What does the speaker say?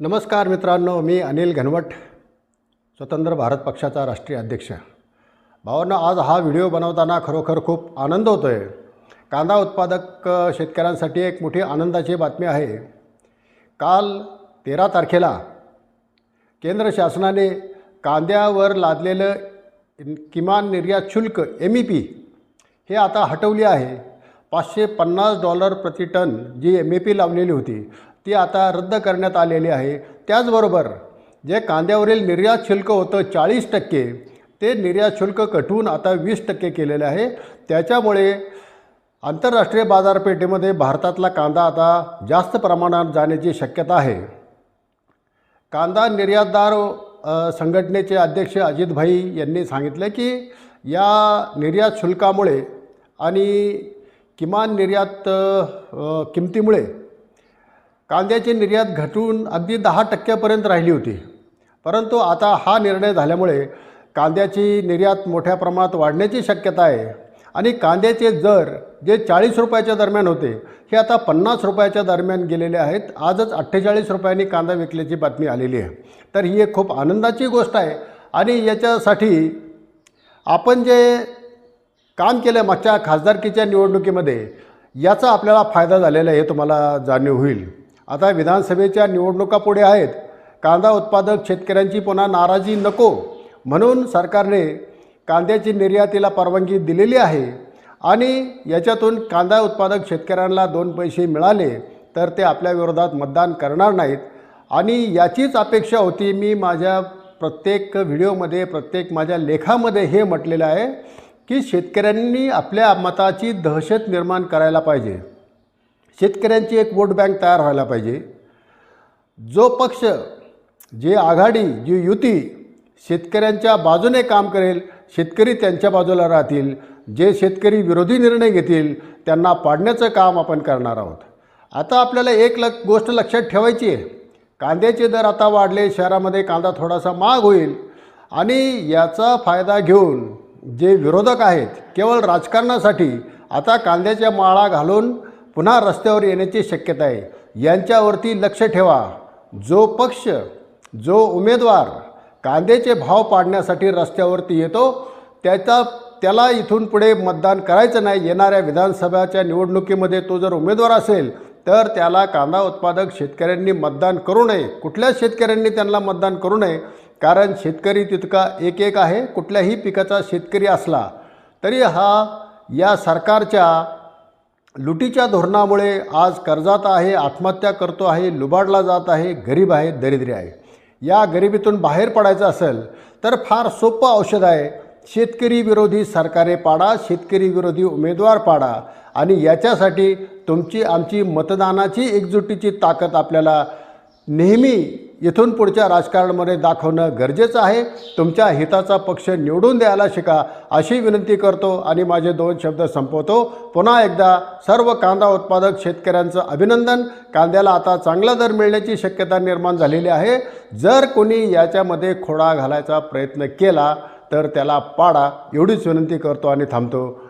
नमस्कार मित्रांनो मी अनिल घनवट स्वतंत्र भारत पक्षाचा राष्ट्रीय अध्यक्ष. भावांनो आज हा व्हिडिओ बनवताना खरोखर खूप आनंद होतो आहे कांदा उत्पादक शेतकऱ्यांसाठी एक मोठी आनंदाची बातमी आहे. काल तेरा तारखेला केंद्र शासनाने कांद्यावर लादलेलं किमान निर्यात शुल्क एम ई पी हे आता हटवली आहे. पाचशे पन्नास डॉलर प्रति ton G M A P लावलेली होती. ती आता रद्द करण्यात आलेली आहे. त्याचबरोबर जे कांद्यावरील निर्यात शुल्क होतं चाळीस टक्के ते निर्यात शुल्क कटवून आता वीस टक्के केलेले आहे. त्याच्यामुळे आंतरराष्ट्रीय बाजारपेठेमध्ये भारतातला कांदा आता जास्त प्रमाणात जाण्याची शक्यता आहे. कांदा निर्यातदार संघटनेचे अध्यक्ष अजितभाई यांनी सांगितलं की या निर्यात शुल्कामुळे आणि किमान निर्यात किमतीमुळे कांद्याची निर्यात घटून अगदी दहा टक्क्यापर्यंत राहिली होती. परंतु आता हा निर्णय झाल्यामुळे कांद्याची निर्यात मोठ्या प्रमाणात वाढण्याची शक्यता आहे. आणि कांद्याचे दर जे चाळीस रुपयाच्या दरम्यान होते हे आता पन्नास रुपयाच्या दरम्यान गेलेले आहेत. आजच अठ्ठेचाळीस रुपयांनी कांदा विकल्याची बातमी आलेली आहे. तर ही एक खूप आनंदाची गोष्ट आहे. आणि याच्यासाठी आपण जे काम केलं मागच्या खासदारकीच्या निवडणुकीमध्ये याचा आपल्याला फायदा झालेला आहे हे तुम्हाला जाणीव होईल. आता विधानसभेच्या निवडणुका पुढे आहेत. कांदा उत्पादक शेतकऱ्यांची पुन्हा नाराजी नको. म्हणून सरकारने कांद्याची निर्यातीला परवानगी दिलेली आहे. आणि याच्यातून कांदा उत्पादक शेतकऱ्यांना दोन पैसे मिळाले तर ते आपल्या विरोधात मतदान करणार नाहीत. आणि याचीच अपेक्षा होती मी माझ्या प्रत्येक व्हिडिओमध्ये प्रत्येक माझ्या लेखामध्ये हे म्हटलेलं आहे की शेतकऱ्यांनी आपल्या मताची दहशत निर्माण करायला पाहिजे. शेतकऱ्यांची एक वोट बँक तयार व्हायला पाहिजे. जो पक्ष जे आघाडी जी युती शेतकऱ्यांच्या बाजूने काम करेल शेतकरी त्यांच्या बाजूला राहतील जे शेतकरी विरोधी निर्णय घेतील त्यांना पाडण्याचं काम आपण करणार आहोत. आता आपल्याला एक लक गोष्ट लक्षात ठेवायची आहे. कांद्याचे दर आता वाढले शहरामध्ये कांदा थोडासा महाग होईल आणि याचा फायदा घेऊन जे विरोधक आहेत केवळ राजकारणासाठी आता कांद्याच्या माळा घालून पुन्हा रस्त्यावर येण्याची शक्यता आहे. यांच्यावरती लक्ष ठेवा. जो पक्ष जो उमेदवार कांद्याचे भाव पाडण्यासाठी रस्त्यावरती येतो त्याचा त्याला इथून पुढे मतदान करायचं नाही. येणाऱ्या विधानसभाच्या निवडणुकीमध्ये तो जर उमेदवार असेल तर त्याला कांदा उत्पादक शेतकऱ्यांनी मतदान करू नये. कुठल्याच शेतकऱ्यांनी त्यांना मतदान करू नये? कारण शेतकरी तितका एक एक आहे. कुठल्याही पिकाचा शेतकरी असला तरी हा या सरकारच्या लुटीच्या धोरणामुळे आज कर्जात आहे आत्महत्या करतो आहे लुबाडला जात आहे गरीब आहे दरिद्री आहे. या गरिबीतून बाहेर पडायचं असेल तर फार सोपं औषध आहे. शेतकरी विरोधी सरकारे पाडा शेतकरी विरोधी उमेदवार पाडा. आणि याच्यासाठी तुमची आमची मतदानाची एकजुटीची ताकद आपल्याला नेहमी इथून पुढच्या राजकारणामध्ये दाखवणं गरजेचं आहे. तुमच्या हिताचा पक्ष निवडून द्यायला शिका अशी विनंती करतो आणि माझे दोन शब्द संपवतो. पुन्हा एकदा सर्व कांदा उत्पादक शेतकऱ्यांचं अभिनंदन. कांद्याला आता चांगला दर मिळण्याची शक्यता निर्माण झालेली आहे. जर कोणी याच्यामध्ये खोडा घालायचा प्रयत्न केला तर त्याला पाडा एवढीच विनंती करतो आणि थांबतो.